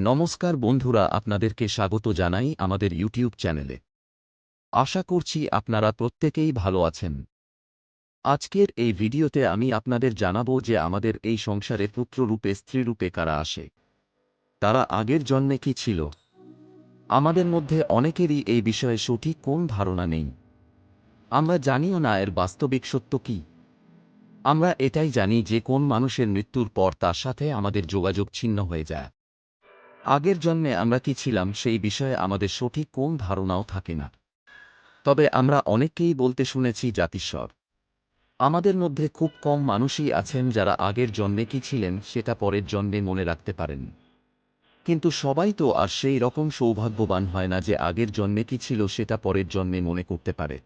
নমস্কার বন্ধুরা, আপনাদেরকে স্বাগত জানাই আমাদের ইউটিউব চ্যানেলে। আশা করছি আপনারা প্রত্যেকেই ভালো আছেন। আজকের এই ভিডিওতে আমি আপনাদের জানাব যে আমাদের এই সংসারে পুত্ররূপে, স্ত্রীরূপে কারা আসে? তারা আগের জন্মে কি ছিল? আমাদের মধ্যে অনেকেরই এই বিষয়ে সঠিক কোন ধারণা নেই। আমরা জানিও না এর বাস্তবিক সত্য কি। আমরা এটাই জানি যে কোন মানুষের মৃত্যুর পর তার সাথে আমাদের যোগাযোগ ছিন্ন হয়ে যায়। আগের জন্মে আমরা কি ছিলাম সেই বিষয়ে আমাদের সঠিক কোন ধারণাও থাকে না। তবে আমরা অনেককেই বলতে শুনেছি জাতিস্বর। আমাদের মধ্যে খুব কম মানুষই আছেন যারা আগের জন্মে কি ছিলেন সেটা পরের জন্মে মনে রাখতে পারেন। কিন্তু সবাই তো আর সেই রকম সৌভাগ্যবান হয় না যে আগের জন্মে কি ছিল সেটা পরের জন্মে মনে করতে পারে।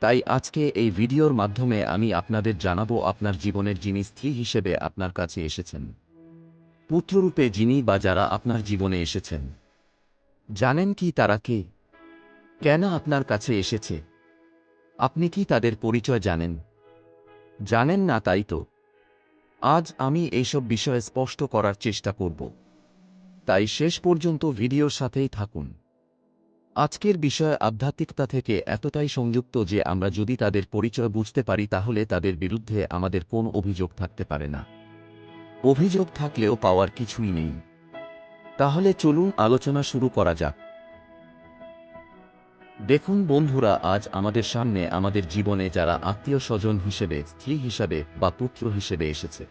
তাই আজকে এই ভিডিওর মাধ্যমে আমি আপনাদের জানাব আপনার জীবনের যিনি স্থির হিসেবে আপনার কাছে এসেছেন। পুত্ররূপে যিনি বা যারা আপনার জীবনে এসেছেন। জানেন কি তারা কে? কেন আপনার কাছে এসেছে? আপনি কি তাদের পরিচয় জানেন? জানেন না তাই তো। আজ আমি এইসব বিষয়ে স্পষ্ট করার চেষ্টা করব। তাই শেষ পর্যন্ত ভিডিওর সাথেই থাকুন। আজকের বিষয় আধ্যাত্মিকতা থেকে এতটাই সংযুক্ত যে আমরা যদি তাদের পরিচয় বুঝতে পারি তাহলে তাদের বিরুদ্ধে আমাদের কোন অভিযোগ থাকতে পারে না। অভিযোগ থাকলেও পাওয়ার কিছুই নেই। তাহলে চলুন আলোচনা শুরু করা যাক। দেখুন বন্ধুরা, আজ আমাদের সামনে আমাদের জীবনে যারা আত্মীয় স্বজন হিসেবে, স্ত্রী হিসাবে বা পুত্র হিসেবে এসেছে,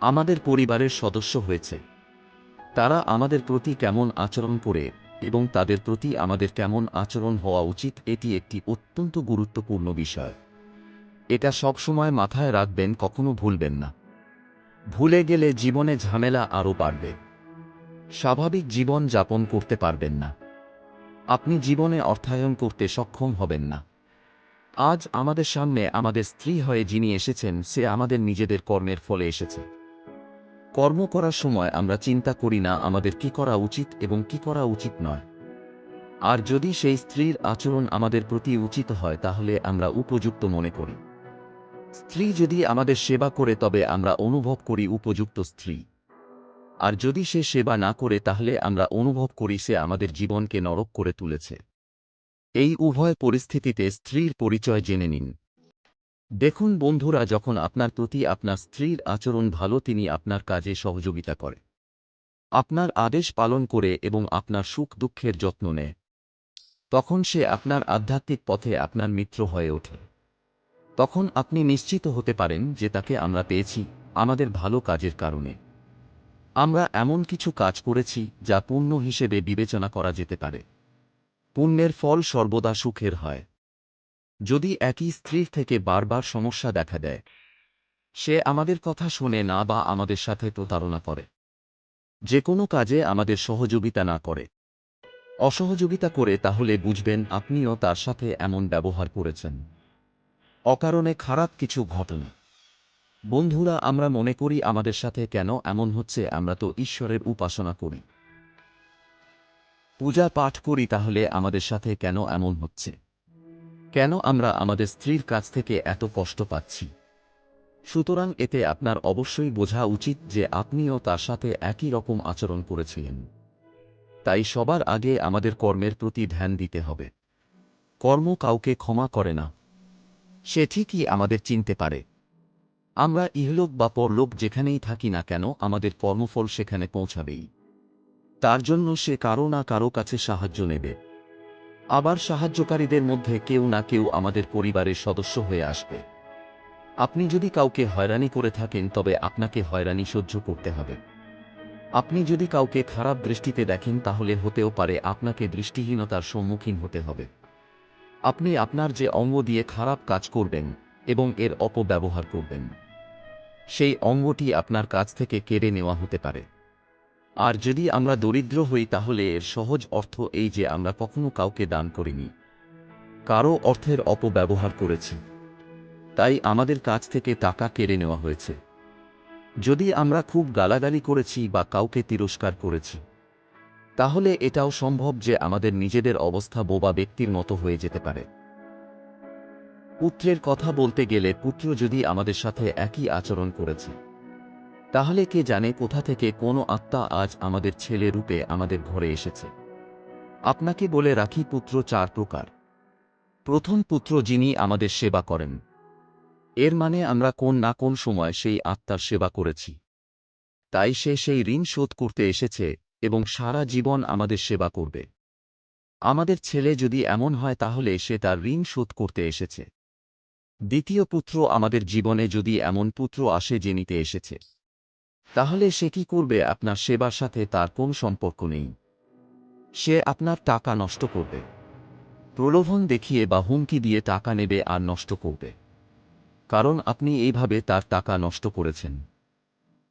আমাদের পরিবারের সদস্য হয়েছে। তারা আমাদের প্রতি কেমন আচরণ করে এবং তাদের প্রতি আমাদের কেমন আচরণ হওয়া উচিত, এটি একটি অত্যন্ত গুরুত্বপূর্ণ বিষয়। এটা সবসময় মাথায় রাখবেন, কখনো ভুলবেন না। ভুলে গেলে জীবনে ঝামেলা আরও বাড়বে। স্বাভাবিক জীবন যাপন করতে পারবেন না। আপনি জীবনে অর্থায়ন করতে সক্ষম হবেন না। আজ আমাদের সামনে আমাদের স্ত্রী হয়ে যিনি এসেছেন, সে আমাদের নিজেদের কর্মের ফলে এসেছে। কর্ম করার সময় আমরা চিন্তা করি না আমাদের কি করা উচিত এবং কি করা উচিত নয়। আর যদি সেই স্ত্রীর আচরণ আমাদের প্রতি উচিত হয়, তাহলে আমরা উপযুক্ত মনে করি। স্ত্রী যদি আমাদের সেবা করে তবে আমরা অনুভব করি উপযুক্ত স্ত্রী। আর যদি সে সেবা না করে তাহলে আমরা অনুভব করি সে আমাদের জীবনকে নরক করে তুলেছে। এই উভয় পরিস্থিতিতে স্ত্রীর পরিচয় জেনে নিন। দেখুন বন্ধুরা, যখন আপনার প্রতি আপনার স্ত্রীর আচরণ ভালো, তিনি আপনার কাজে সহযোগিতা করে। আপনার আদেশ পালন করে এবং আপনার সুখ দুঃখের যত্ন নেয়। তখন সে আপনার আধ্যাত্মিক পথে আপনার মিত্র হয়ে ওঠে। তখন আপনি নিশ্চিত হতে পারেন যে তাকে আমরা পেয়েছি, আমাদের ভালো কাজের কারণে। আমরা এমন কিছু কাজ করেছি যা পুণ্য হিসেবে বিবেচনা করা যেতে পারে। পুণ্যের ফল সর্বদা সুখের হয়। যদি একই স্ত্রীর থেকে বারবার সমস্যা দেখা দেয়, সে আমাদের কথা শোনে না বা আমাদের সাথে প্রতারণা করে। যে কোনো কাজে আমাদের সহযোগিতা না করে। অসহযোগিতা করে তাহলে বুঝবেন আপনিও তার সাথে এমন ব্যবহার করেছেন। অকারণে খারাপ কিছু ঘটনা বন্ধুরা, আমরা মনে করি আমাদের সাথে কেন এমন হচ্ছে, আমরা তো ঈশ্বরের উপাসনা করি। পূজা পাঠ করি তাহলে আমাদের সাথে কেন এমন হচ্ছে? কেন আমরা আমাদের স্ত্রীর কাছ থেকে এত কষ্ট পাচ্ছি? সুতরাং এতে আপনার অবশ্যই বোঝা উচিত যে আপনিও তার সাথে একই রকম আচরণ করেছিলেন। তাই সবার আগে আমাদের কর্মের প্রতি ধ্যান দিতে হবে। কর্ম কাউকে ক্ষমা করে না। সে ঠিকই আমাদের চিনতে পারে। আমরা ইহলোক বা পরলোক যেখানেই থাকি না কেন আমাদের কর্মফল সেখানে পৌঁছাবেই। তার জন্য সে কারও না কারও কাছে সাহায্য নেবে। আবার সাহায্যকারীদের মধ্যে কেউ না কেউ আমাদের পরিবারের সদস্য হয়ে আসবে। আপনি যদি কাউকে হয়রানি করে থাকেন তবে আপনাকে হয়রানি সহ্য করতে হবে। আপনি যদি কাউকে খারাপ দৃষ্টিতে দেখেন তাহলে হতেও পারে আপনাকে দৃষ্টিহীনতার সম্মুখীন হতে হবে। আপনি আপনার যে অঙ্গ দিয়ে খারাপ কাজ করবেন এবং এর অপব্যবহার করবেন, সেই অঙ্গটি আপনার কাছ থেকে কেড়ে নেওয়া হতে পারে। আর যদি আমরা দরিদ্র হই, তাহলে এর সহজ অর্থ এই যে আমরা কখনো কাউকে দান করিনি। কারও অর্থের অপব্যবহার করেছি। তাই আমাদের কাছ থেকে টাকা কেড়ে নেওয়া হয়েছে। যদি আমরা খুব গালাগালি করেছি বা কাউকে তিরস্কার করেছি তাহলে এটাও সম্ভব যে আমাদের নিজেদের অবস্থা বোবা ব্যক্তির মতো হয়ে যেতে পারে। পুত্রের কথা বলতে গেলে পুত্র যদি আমাদের সাথে একই আচরণ করেছে, তাহলে কে জানে কোথা থেকে কোনো আত্মা আজ আমাদের ছেলে রূপে আমাদের ঘরে এসেছে। আপনাকে বলে রাখি পুত্র চার প্রকার। প্রথম পুত্র যিনি আমাদের সেবা করেন। এর মানে আমরা কোন না কোন সময় সেই আত্মার সেবা করেছি। তাই সে সেই ঋণ শোধ করতে এসেছে এবং সারা জীবন আমাদের সেবা করবে। আমাদের ছেলে যদি এমন হয় তাহলে সে তার ঋণ শোধ করতে এসেছে। দ্বিতীয় পুত্র আমাদের জীবনে যদি এমন পুত্র আসে যে নিতে এসেছে, তাহলে সে কি করবে? আপনার সেবার সাথে তার কোন সম্পর্ক নেই। সে আপনার টাকা নষ্ট করবে। প্রলোভন দেখিয়ে বা হুমকি দিয়ে টাকা নেবে আর নষ্ট করবে। কারণ আপনি এইভাবে তার টাকা নষ্ট করেছেন।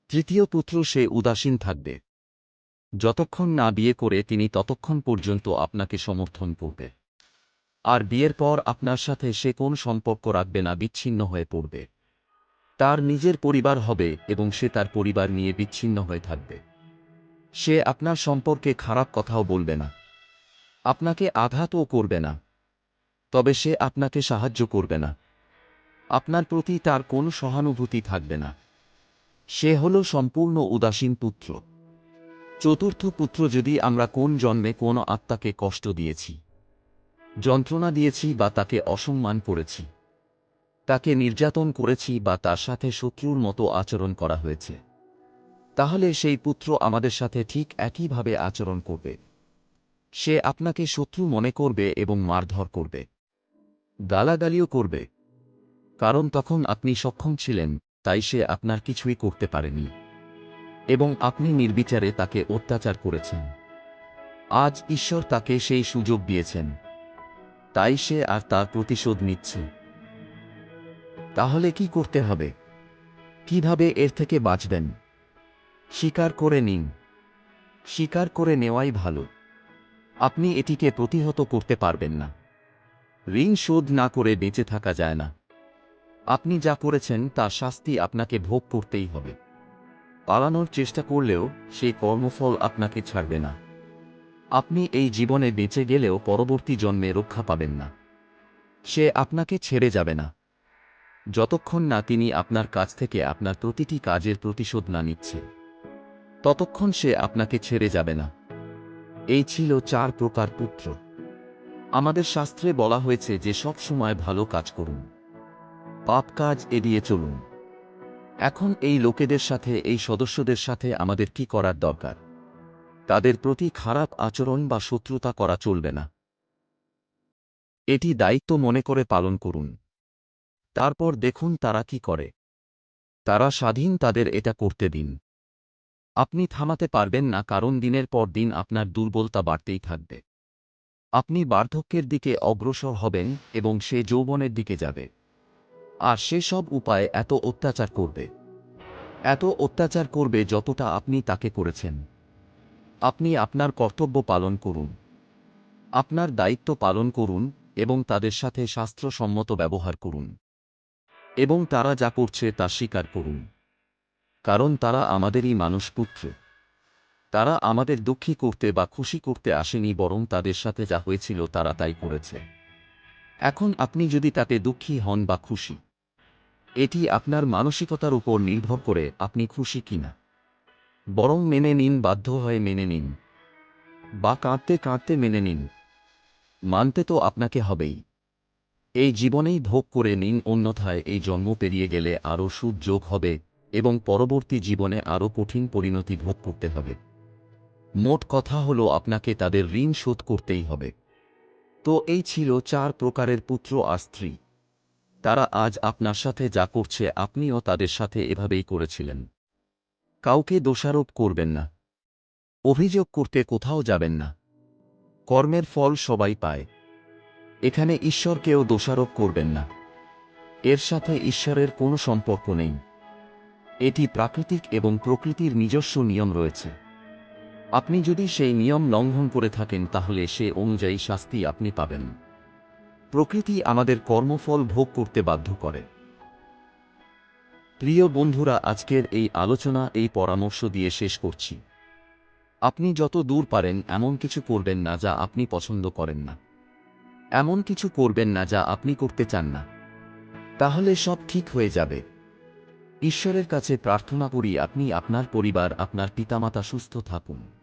তৃতীয় পুত্র সে উদাসীন থাকবে। যতক্ষণ না বিয়ে করে তিনি ততক্ষণ পর্যন্ত আপনাকে সমর্থন করবে। আর বিয়ের পর আপনার সাথে সে কোন সম্পর্ক রাখবে না বিচ্ছিন্ন হয়ে পড়বে। তার নিজের পরিবার হবে এবং সে তার পরিবার নিয়ে বিচ্ছিন্ন হয়ে থাকবে। সে আপনার সম্পর্কে খারাপ কথাও বলবে না। আপনাকে আঘাতও করবে না। তবে সে আপনাকে সাহায্য করবে না। আপনার প্রতি তার কোনো সহানুভূতি থাকবে না। সে হল সম্পূর্ণ উদাসীন পুত্র। চতুর্থ পুত্র যদি আমরা কোন জন্মে কোন আত্মাকে কষ্ট দিয়েছি? যন্ত্রণা দিয়েছি বা তাকে অসম্মান করেছি? তাকে নির্যাতন করেছি বা তার সাথে শত্রুর মতো আচরণ করা হয়েছে? তাহলে সেই পুত্র আমাদের সাথে ঠিক একইভাবে আচরণ করবে। সে আপনাকে শত্রু মনে করবে এবং মারধর করবে। গালাগালিও করবে। কারণ তখন আপনি সক্ষম ছিলেন, তাই সে আপনার কিছুই করতে পারেনি। এবং আপনি নির্বিচারে তাকে অত্যাচার করেছেন। আজ ঈশ্বর তাকে সেই সুযোগ দিয়েছেন। তাই সে আর তার প্রতিশোধ নিচ্ছে। তাহলে কি করতে হবে? কীভাবে এর থেকে বাঁচবেন? স্বীকার করে নিন। স্বীকার করে নেওয়াই ভালো। আপনি এটিকে প্রতিহত করতে পারবেন না। ঋণ শোধ না করে বেঁচে থাকা যায় না। আপনি যা করেছেন তার শাস্তি আপনাকে ভোগ করতেই হবে। পালানোর চেষ্টা করলেও সেই কর্মফল আপনাকে ছাড়বে না। আপনি এই জীবনে বেঁচে গেলেও পরবর্তী জন্মে রক্ষা পাবেন না। সে আপনাকে ছেড়ে যাবে না। যতক্ষণ না তিনি আপনার কাছ থেকে আপনার প্রতিটি কাজের প্রতিশোধ না নিচ্ছে, ততক্ষণ সে আপনাকে ছেড়ে যাবে না। এই ছিল চার প্রকার পুত্র। আমাদের শাস্ত্রে বলা হয়েছে যে সব সময় ভালো কাজ করুন। পাপ কাজ এড়িয়ে চলুন। এখন এই লোকেদের সাথে, এই সদস্যদের সাথে আমাদের কি করার দরকার? তাদের প্রতি খারাপ আচরণ বা শত্রুতা করা চলবে না। এটি দায়িত্ব মনে করে পালন করুন। তারপর দেখুন তারা কি করে। তারা স্বাধীন, তাদের এটা করতে দিন। আপনি থামাতে পারবেন না, কারণ দিনের পর দিন আপনার দুর্বলতা বাড়তেই থাকবে। আপনি বার্ধক্যের দিকে অগ্রসর হবেন এবং সে যৌবনের দিকে যাবে। আর সেসব উপায়ে এত অত্যাচার করবে। এত অত্যাচার করবে যতটা আপনি তাকে করেছেন। আপনি আপনার কর্তব্য পালন করুন। আপনার দায়িত্ব পালন করুন এবং তাদের সাথে শাস্ত্রসম্মত ব্যবহার করুন। এবং তারা যা করছে তা স্বীকার করুন। কারণ তারা আমাদেরই মানুষপুত্র তারা আমাদের দুঃখী করতে বা খুশি করতে আসেনি বরং তাদের সাথে যা হয়েছিল তারা তাই করেছে। এখন আপনি যদি তাতে দুঃখী হন বা খুশি এটি আপনার মানসিকতার উপর নির্ভর করে আপনি খুশি কিনা। বরং মেনে নিন, বাধ্য হয়ে মেনে নিন। বা কাঁদতে কাঁদতে মেনে নিন। মানতে তো আপনাকে হবেই। এই জীবনেই ভোগ করে নিন, অন্যথায় এই জন্ম পেরিয়ে গেলে আরও সুদ যোগ হবে এবং পরবর্তী জীবনে আরও কঠিন পরিণতি ভোগ করতে হবে। মোট কথা হলো, আপনাকে তাদের ঋণ শোধ করতেই হবে। তো এই ছিল চার প্রকারের পুত্র আর স্ত্রী। তারা আজ আপনার সাথে যা করছে আপনিও তাদের সাথে এভাবেই করেছিলেন। কাউকে দোষারোপ করবেন না। অভিযোগ করতে কোথাও যাবেন না। কর্মের ফল সবাই পায়। এখানে ঈশ্বরকেও দোষারোপ করবেন না। এর সাথে ঈশ্বরের কোনো সম্পর্ক নেই। এটি প্রাকৃতিক এবং প্রকৃতির নিজস্ব নিয়ম রয়েছে। আপনি যদি সেই নিয়ম লঙ্ঘন করে থাকেন তাহলে সে অনুযায়ী শাস্তি আপনি পাবেন। প্রকৃতি আমাদের কর্মফল ভোগ করতে বাধ্য করে। প্রিয় বন্ধুরা, আজকের এই আলোচনা, এই পরামর্শ দিয়ে শেষ করছি। আপনি যত দূর পারেন, এমন কিছু করবেন না যা আপনি পছন্দ করেন না। এমন কিছু করবেন না যা আপনি করতে চান না। তাহলে সব ঠিক হয়ে যাবে। ঈশ্বরের কাছে প্রার্থনা করি, আপনি আপনার পরিবার, আপনার পিতামাতা সুস্থ থাকুন।